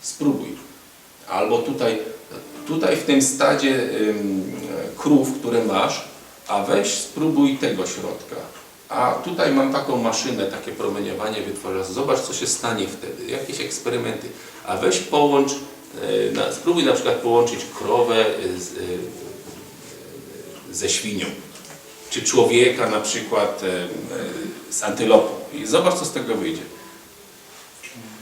spróbuj. Albo tutaj, tutaj w tym stadzie krów, które masz, a weź spróbuj tego środka. A tutaj mam taką maszynę, takie promieniowanie wytwarza. Zobacz, co się stanie wtedy. Jakieś eksperymenty. A weź połącz, e, na, spróbuj na przykład połączyć krowę z, e, ze świnią. Czy człowieka na przykład e, e, z antylopą. I zobacz, co z tego wyjdzie.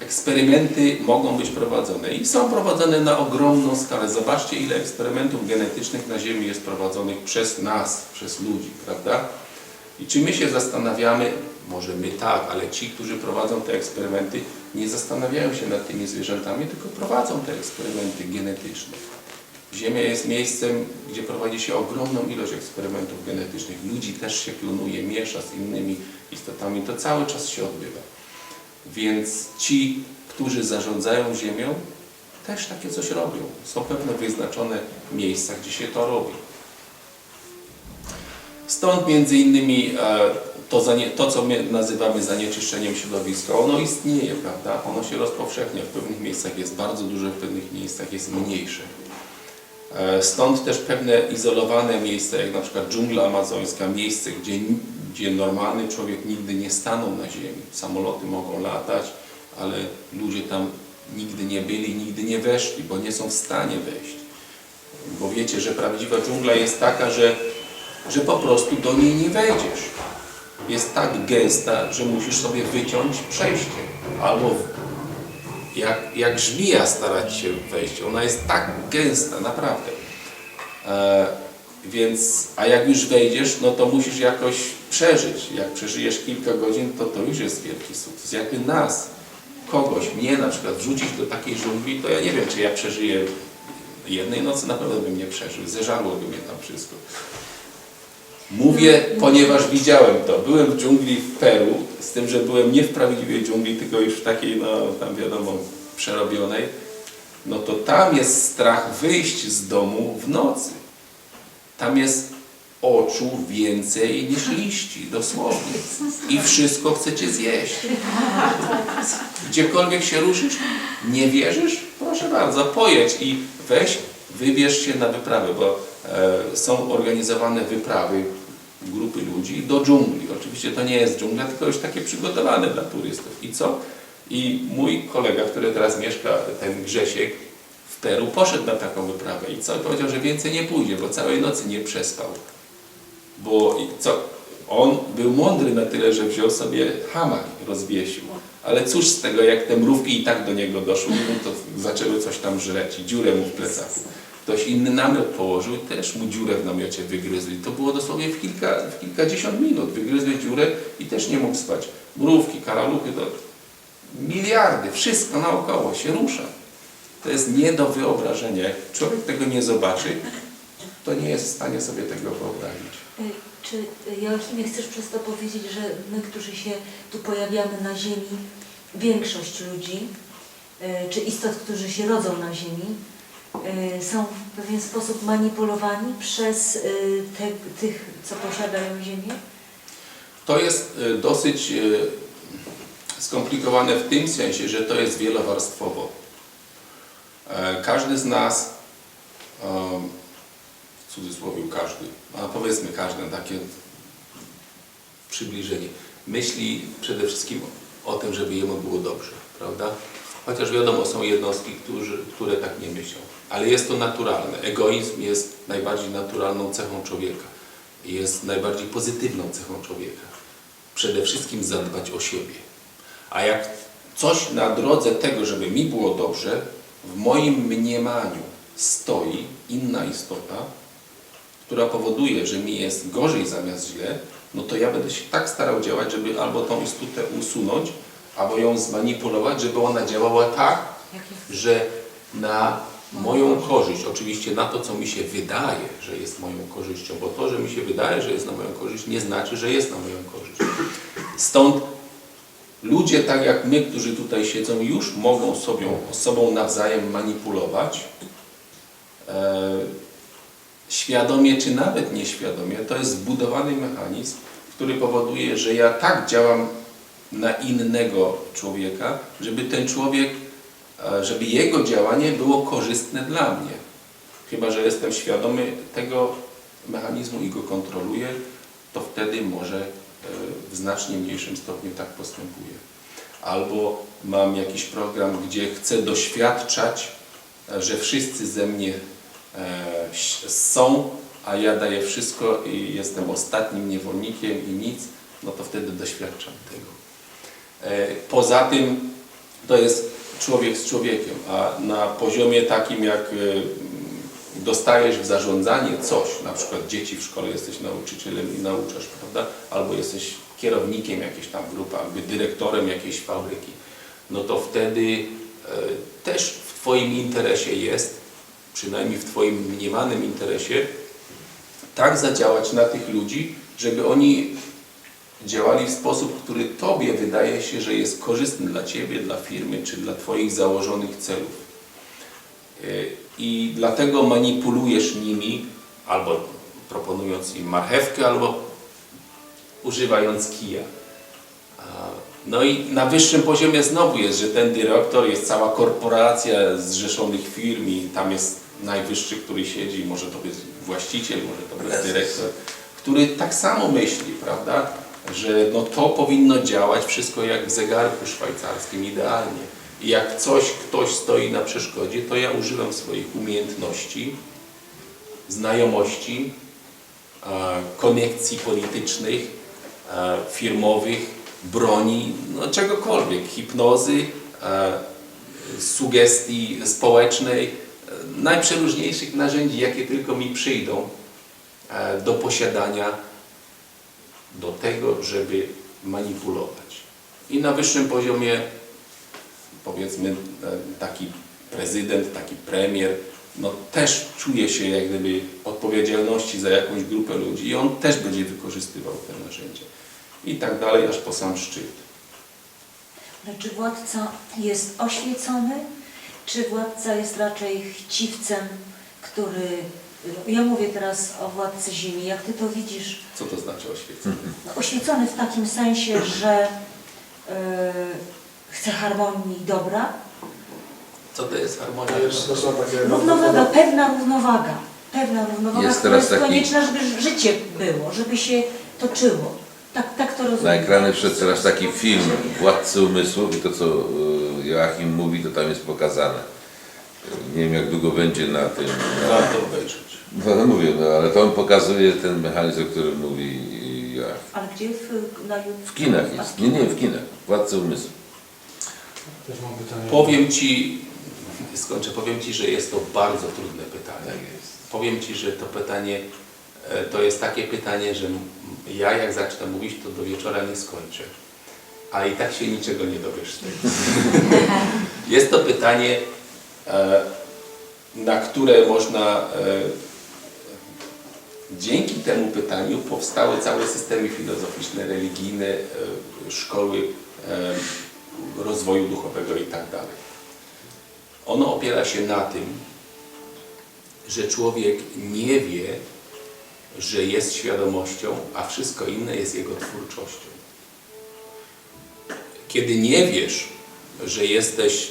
Eksperymenty mogą być prowadzone i są prowadzone na ogromną skalę. Zobaczcie, ile eksperymentów genetycznych na Ziemi jest prowadzonych przez nas, przez ludzi, prawda? I czy my się zastanawiamy, może my tak, ale ci, którzy prowadzą te eksperymenty, nie zastanawiają się nad tymi zwierzętami, tylko prowadzą te eksperymenty genetyczne. Ziemia jest miejscem, gdzie prowadzi się ogromną ilość eksperymentów genetycznych. Ludzi też się klonuje, miesza z innymi istotami. To cały czas się odbywa. Więc ci, którzy zarządzają Ziemią, też takie coś robią. Są pewne wyznaczone miejsca, gdzie się to robi. Stąd między innymi e, to, to, co my nazywamy zanieczyszczeniem środowiska, ono istnieje, prawda? Ono się rozpowszechnia. W pewnych miejscach jest bardzo duże, w pewnych miejscach jest mniejsze. E, Stąd też pewne izolowane miejsca, jak na przykład dżungla amazońska, miejsce, gdzie, gdzie normalny człowiek nigdy nie stanął na ziemi. Samoloty mogą latać, ale ludzie tam nigdy nie byli, nigdy nie weszli, bo nie są w stanie wejść. Bo wiecie, że prawdziwa dżungla jest taka, że, że po prostu do niej nie wejdziesz. Jest tak gęsta, że musisz sobie wyciąć przejście. Albo jak, jak żmija starać się wejść. Ona jest tak gęsta, naprawdę. E, więc, a jak już wejdziesz, no to musisz jakoś przeżyć. Jak przeżyjesz kilka godzin, to to już jest wielki sukces. Jakby nas, kogoś, mnie na przykład wrzucić do takiej dżungli, to ja nie wiem, czy ja przeżyję jednej nocy, na pewno bym nie przeżył. Zeżarłoby mnie tam wszystko. Mówię, ponieważ widziałem to. Byłem w dżungli w Peru, z tym, że byłem nie w prawdziwej dżungli, tylko już w takiej, no tam wiadomo, przerobionej. No to tam jest strach wyjść z domu w nocy. Tam jest oczu więcej niż liści, dosłownie. I wszystko chcecie zjeść. Gdziekolwiek się ruszysz, nie wierzysz? Proszę bardzo, pojedź i weź, wybierz się na wyprawę, bo e, są organizowane wyprawy grupy ludzi do dżungli. Oczywiście to nie jest dżungla, tylko już takie przygotowane dla turystów. I co? I mój kolega, który teraz mieszka, ten Grzesiek, Peru, poszedł na taką wyprawę. I co? Powiedział, że więcej nie pójdzie, bo całej nocy nie przespał. Bo co? On był mądry na tyle, że wziął sobie hamak rozwiesił. Ale cóż z tego, jak te mrówki i tak do niego doszły, no to zaczęły coś tam żreć i dziurę mu w plecaku. Ktoś inny namiot położył i też mu dziurę w namiocie wygryzli. To było dosłownie w, kilka, w kilkadziesiąt minut. Wygryzły dziurę i też nie mógł spać. Mrówki, karaluchy, to miliardy, wszystko naokoło się rusza. To jest nie do wyobrażenia. Jak człowiek tego nie zobaczy, to nie jest w stanie sobie tego wyobrazić. Y, Czy y, Joachimie chcesz przez to powiedzieć, że my, którzy się tu pojawiamy na Ziemi, większość ludzi, y, czy istot, którzy się rodzą na Ziemi, są w pewien sposób manipulowani przez te, tych, co posiadają Ziemię? To jest dosyć skomplikowane w tym sensie, że to jest wielowarstwowo. E, Każdy z nas, w cudzysłowie każdy, a powiedzmy każdy, takie przybliżenie, myśli przede wszystkim o tym, żeby jemu było dobrze, prawda? Chociaż wiadomo, są jednostki, którzy, które tak nie myślą. Ale jest to naturalne. Egoizm jest najbardziej naturalną cechą człowieka. Jest najbardziej pozytywną cechą człowieka. Przede wszystkim zadbać o siebie. A jak coś na drodze tego, żeby mi było dobrze, w moim mniemaniu stoi inna istota, która powoduje, że mi jest gorzej zamiast źle, no to ja będę się tak starał działać, żeby albo tą istotę usunąć, albo ją zmanipulować, żeby ona działała tak, że na moją korzyść, oczywiście na to, co mi się wydaje, że jest moją korzyścią, bo to, że mi się wydaje, że jest na moją korzyść, nie znaczy, że jest na moją korzyść. Stąd ludzie, tak jak my, którzy tutaj siedzą, już mogą sobie, sobą nawzajem manipulować, e, świadomie czy nawet nieświadomie. To jest zbudowany mechanizm, który powoduje, że ja tak działam na innego człowieka, żeby ten człowiek e, żeby jego działanie było korzystne dla mnie. Chyba, że jestem świadomy tego mechanizmu i go kontroluję, to wtedy może w znacznie mniejszym stopniu tak postępuję. Albo mam jakiś program, gdzie chcę doświadczać, e, że wszyscy ze mnie e, są, a ja daję wszystko i jestem ostatnim niewolnikiem i nic, no to wtedy doświadczam tego. E, Poza tym to jest człowiek z człowiekiem, a na poziomie takim jak dostajesz w zarządzanie coś, na przykład dzieci w szkole, jesteś nauczycielem i nauczasz, prawda? Albo jesteś kierownikiem jakiejś tam grupy, albo dyrektorem jakiejś fabryki, no to wtedy e, też w Twoim interesie jest, przynajmniej w Twoim mniemanym interesie, tak zadziałać na tych ludzi, żeby oni działali w sposób, który Tobie wydaje się, że jest korzystny dla Ciebie, dla firmy, czy dla Twoich założonych celów. Yy, I dlatego manipulujesz nimi, albo proponując im marchewkę, albo używając kija. No i na wyższym poziomie znowu jest, że ten dyrektor jest cała korporacja zrzeszonych firm i tam jest najwyższy, który siedzi, może to być właściciel, może to być dyrektor, który tak samo myśli, prawda, że no to powinno działać wszystko jak w zegarku szwajcarskim, idealnie. Jak coś, ktoś stoi na przeszkodzie, to ja używam swoich umiejętności, znajomości, e, konekcji politycznych, e, firmowych, broni, no czegokolwiek, hipnozy, e, sugestii społecznej, najprzeróżniejszych narzędzi, jakie tylko mi przyjdą do posiadania, do tego, żeby manipulować. I na wyższym poziomie, powiedzmy, e, taki prezydent, taki premier, no też czuje się jak gdyby odpowiedzialności za jakąś grupę ludzi i on też będzie wykorzystywał te narzędzia. I tak dalej, aż po sam szczyt. Ale czy władca jest oświecony, czy władca jest raczej chciwcem, który... Ja mówię teraz o władcy ziemi. Jak ty to widzisz? Co to znaczy oświecenie? No, oświecony w takim sensie, że yy, chce harmonii i dobra. Co to jest harmonia? To jest- to są takie... Równowaga, pewna równowaga. Pewna równowaga, Jest która teraz jest taki- konieczna, żeby życie było, żeby się toczyło. Tak, tak to rozumiem. Na ekrany wszedł teraz taki film Władcy Umysłów i to co y, Joachim mówi, to tam jest pokazane. Nie wiem jak długo będzie na tym. Na... Warto obejrzeć. No, no mówię, no, ale to on pokazuje ten mechanizm, o którym mówi Joachim. Ale gdzie? W, na, W kinach jest. Nie, nie, w kinach. Władcy Umysłów. Też mam pytanie. Powiem Ci, skończę, powiem Ci, że jest to bardzo trudne pytanie. Tak jest. Powiem Ci, że to pytanie e, to jest takie pytanie, że ja jak zacznę mówić, to do wieczora nie skończę. A i tak się niczego nie dowiesz z tego. Jest to pytanie, e, na które można e, dzięki temu pytaniu powstały całe systemy filozoficzne, religijne, szkoły rozwoju duchowego i tak dalej. Ono opiera się na tym, że człowiek nie wie, że jest świadomością, a wszystko inne jest jego twórczością. Kiedy nie wiesz, że jesteś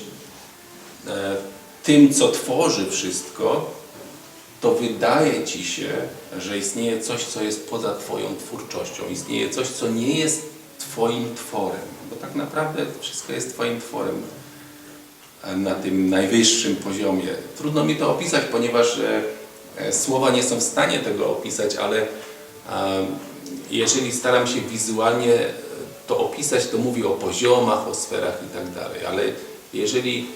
e, tym, co tworzy wszystko, to wydaje ci się, że istnieje coś, co jest poza Twoją twórczością. Istnieje coś, co nie jest Twoim tworem. Tak naprawdę wszystko jest Twoim tworem e, na tym najwyższym poziomie. Trudno mi to opisać, ponieważ e, e, słowa nie są w stanie tego opisać, ale jeżeli staram się wizualnie to opisać, to mówię o poziomach, o sferach i tak dalej, ale jeżeli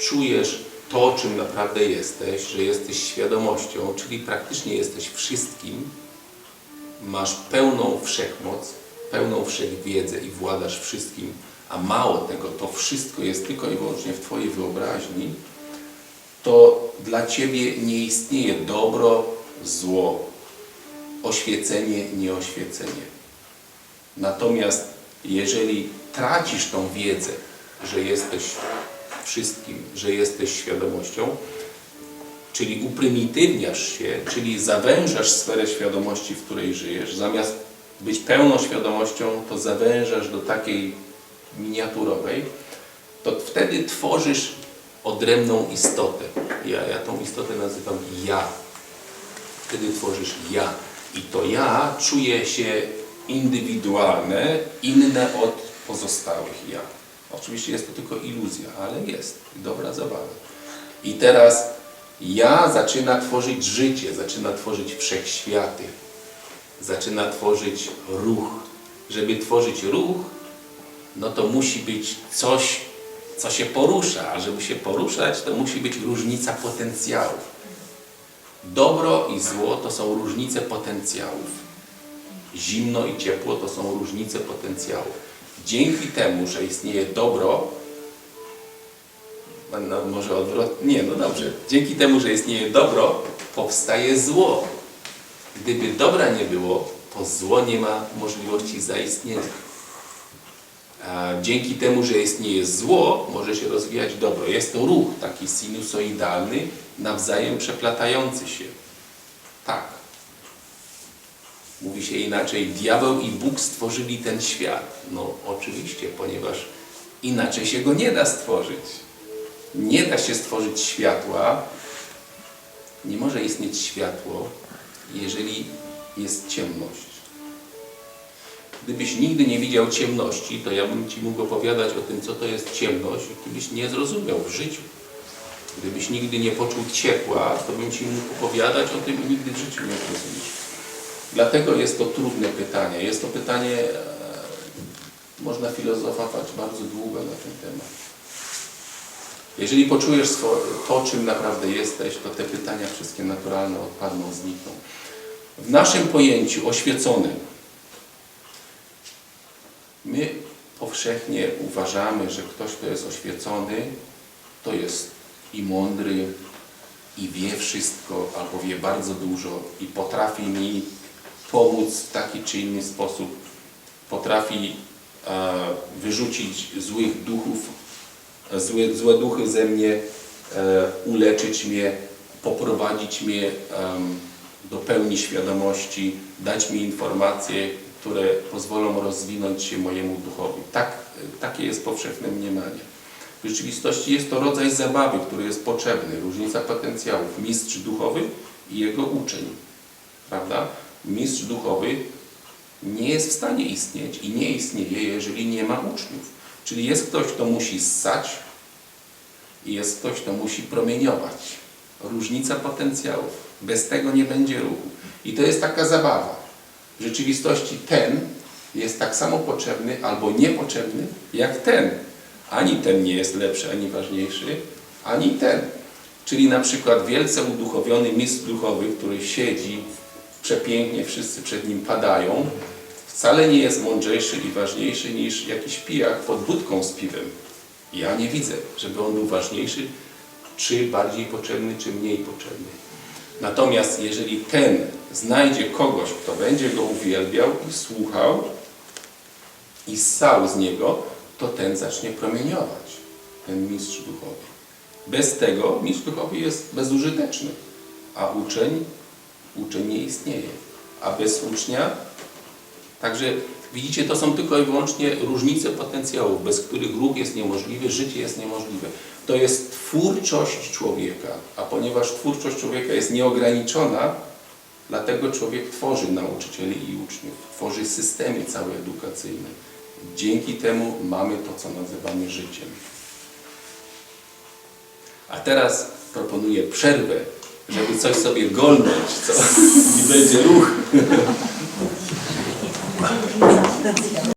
czujesz to, czym naprawdę jesteś, że jesteś świadomością, czyli praktycznie jesteś wszystkim, masz pełną wszechmoc, pełną wszechwiedzę i władasz wszystkim, a mało tego, to wszystko jest tylko i wyłącznie w Twojej wyobraźni, to dla Ciebie nie istnieje dobro, zło, oświecenie, nieoświecenie. Natomiast jeżeli tracisz tą wiedzę, że jesteś wszystkim, że jesteś świadomością, czyli uprymitywniasz się, czyli zawężasz sferę świadomości, w której żyjesz, zamiast być pełną świadomością, to zawężasz do takiej miniaturowej, to wtedy tworzysz odrębną istotę. Ja, ja tą istotę nazywam ja. Wtedy tworzysz ja. I to ja czuje się indywidualne, inne od pozostałych ja. Oczywiście jest to tylko iluzja, ale jest. Dobra zabawa. I teraz ja zaczyna tworzyć życie, zaczyna tworzyć wszechświaty, zaczyna tworzyć ruch. Żeby tworzyć ruch, no to musi być coś, co się porusza, a żeby się poruszać, to musi być różnica potencjałów. Dobro i zło to są różnice potencjałów. Zimno i ciepło to są różnice potencjałów. Dzięki temu, że istnieje dobro, no może odwrotnie, nie, no dobrze. Dzięki temu, że istnieje dobro, powstaje zło. Gdyby dobra nie było, to zło nie ma możliwości zaistnienia. A dzięki temu, że istnieje zło, może się rozwijać dobro. Jest to ruch taki sinusoidalny, nawzajem przeplatający się. Tak. Mówi się inaczej, diabeł i Bóg stworzyli ten świat. No oczywiście, ponieważ inaczej się go nie da stworzyć. Nie da się stworzyć światła, nie może istnieć światło, jeżeli jest ciemność. Gdybyś nigdy nie widział ciemności, to ja bym Ci mógł opowiadać o tym, co to jest ciemność, i nie zrozumiał w życiu. Gdybyś nigdy nie poczuł ciepła, to bym Ci mógł opowiadać o tym i nigdy w życiu nie zrozumiesz. Dlatego jest to trudne pytanie. Jest to pytanie, e, można filozofować bardzo długo na ten temat. Jeżeli poczujesz to, czym naprawdę jesteś, to te pytania wszystkie naturalne odpadną, znikną. W naszym pojęciu oświeconym my powszechnie uważamy, że ktoś, kto jest oświecony, to jest i mądry, i wie wszystko, albo wie bardzo dużo i potrafi mi pomóc w taki czy inny sposób, potrafi e, wyrzucić złych duchów, złe, złe duchy ze mnie, e, uleczyć mnie, poprowadzić mnie do pełni świadomości, dać mi informacje, które pozwolą rozwinąć się mojemu duchowi. Tak, takie jest powszechne mniemanie. W rzeczywistości jest to rodzaj zabawy, który jest potrzebny. Różnica potencjałów. Mistrz duchowy i jego uczeń. Prawda? Mistrz duchowy nie jest w stanie istnieć i nie istnieje, jeżeli nie ma uczniów. Czyli jest ktoś, kto musi ssać i jest ktoś, kto musi promieniować. Różnica potencjałów. Bez tego nie będzie ruchu. I to jest taka zabawa. W rzeczywistości ten jest tak samo potrzebny albo niepotrzebny jak ten. Ani ten nie jest lepszy, ani ważniejszy, ani ten. Czyli na przykład wielce uduchowiony mistrz duchowy, który siedzi przepięknie, wszyscy przed nim padają, wcale nie jest mądrzejszy i ważniejszy niż jakiś pijak pod budką z piwem. Ja nie widzę, żeby on był ważniejszy, czy bardziej potrzebny, czy mniej potrzebny. Natomiast jeżeli ten znajdzie kogoś, kto będzie go uwielbiał i słuchał i ssał z niego, to ten zacznie promieniować, ten mistrz duchowy. Bez tego mistrz duchowy jest bezużyteczny, a uczeń, uczeń nie istnieje. A bez ucznia, także widzicie, to są tylko i wyłącznie różnice potencjałów, bez których ruch jest niemożliwy, życie jest niemożliwe. To jest twórczość człowieka, a ponieważ twórczość człowieka jest nieograniczona, dlatego człowiek tworzy nauczycieli i uczniów, tworzy systemy całe edukacyjne. Dzięki temu mamy to, co nazywamy życiem. A teraz proponuję przerwę, żeby coś sobie golnąć, co? I będzie ruch. 嗯